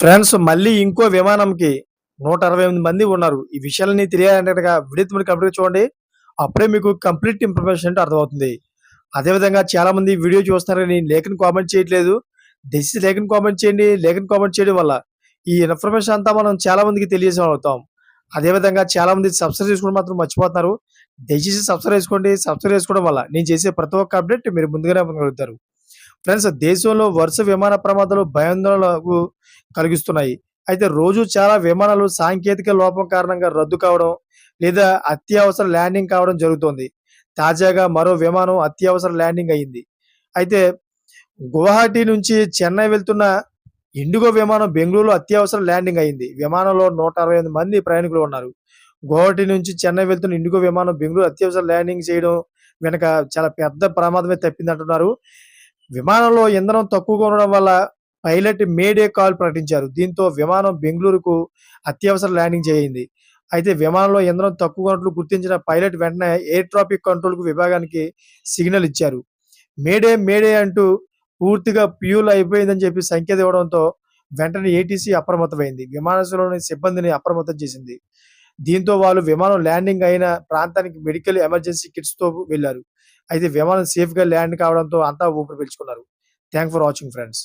Friends మళ్ళీ ఇంకో విమానంకి నూట అరవై ఎనిమిది మంది ఉన్నారు. ఈ విషయాలన్నీ తెలియాలంటేగా వీడియో మీరు కంప్లీట్ చూడండి. అప్పుడే మీకు కంప్లీట్ ఇన్ఫర్మేషన్ అంటే అర్థమవుతుంది. అదేవిధంగా చాలా మంది వీడియో చూస్తున్నారు నేను లేఖను కామెంట్ చేయట్లేదు. డెసి లేఖను కామెంట్ చేయండి. లేఖను కామెంట్ చేయడం వల్ల ఈ ఇన్ఫర్మేషన్ అంతా మనం చాలా మందికి తెలియజేసే అవుతాం అదేవిధంగా చాలా మంది సబ్స్క్రైబ్ చేసుకోవడం మాత్రం మర్చిపోతున్నారు. దయచేసి సబ్స్క్రైబ్ చేసుకోండి. సబ్స్క్రైబ్ చేసుకోవడం వల్ల నేను చేసే ప్రతి ఒక్క అప్డేట్ మీరు ముందుగానే పొందగలుగుతారు. ఫ్రెండ్స్ దేశంలో వరుస విమాన ప్రమాదాలు భయాందోళనకు కలిగిస్తున్నాయి. అయితే రోజు చాలా విమానాలు సాంకేతిక లోపం కారణంగా రద్దు కావడం లేదా అత్యవసర ల్యాండింగ్ కావడం జరుగుతోంది. తాజాగా మరో విమానం అత్యవసర ల్యాండింగ్ అయింది. అయితే గువాహటి నుంచి చెన్నై వెళ్తున్న ఇండిగో విమానం బెంగళూరులో అత్యవసర ల్యాండింగ్ అయింది. విమానంలో నూట అరవై ఎనిమిది మంది ప్రయాణికులు ఉన్నారు. గువాహటి నుంచి చెన్నై వెళ్తున్న ఇండిగో విమానం బెంగళూరు అత్యవసర ల్యాండింగ్ చేయడం వెనక చాలా పెద్ద ప్రమాదమే తప్పిందంటున్నారు. విమానంలో ఇంధనం తక్కువగా ఉండడం వల్ల పైలట్ మేడే కాల్ ప్రకటించారు. దీంతో విమానం బెంగళూరుకు అత్యవసర ల్యాండింగ్ చేయింది. అయితే విమానంలో ఇంధనం తక్కువ ఉన్నట్లు గుర్తించిన పైలట్ వెంటనే ఎయిర్ ట్రాఫిక్ కంట్రోల్ విభాగానికి సిగ్నల్ ఇచ్చారు. మేడే మేడే అంటూ పూర్తిగా ప్యూల్ అయిపోయిందని చెప్పి సంకేతం ఇవ్వడంతో వెంటనే ఏటీసీ అప్రమత్తమైంది. విమానాశ్రయంలోని సిబ్బందిని అప్రమత్తం చేసింది. దీంతో వాళ్ళు విమానం ల్యాండింగ్ అయిన ప్రాంతానికి మెడికల్ ఎమర్జెన్సీ కిట్స్తో వెళ్ళారు అయితే విమానం సేఫ్గా ల్యాండ్ కావడంతో అంతా ఊపిరి పీల్చుకున్నారు. Thank for watching friends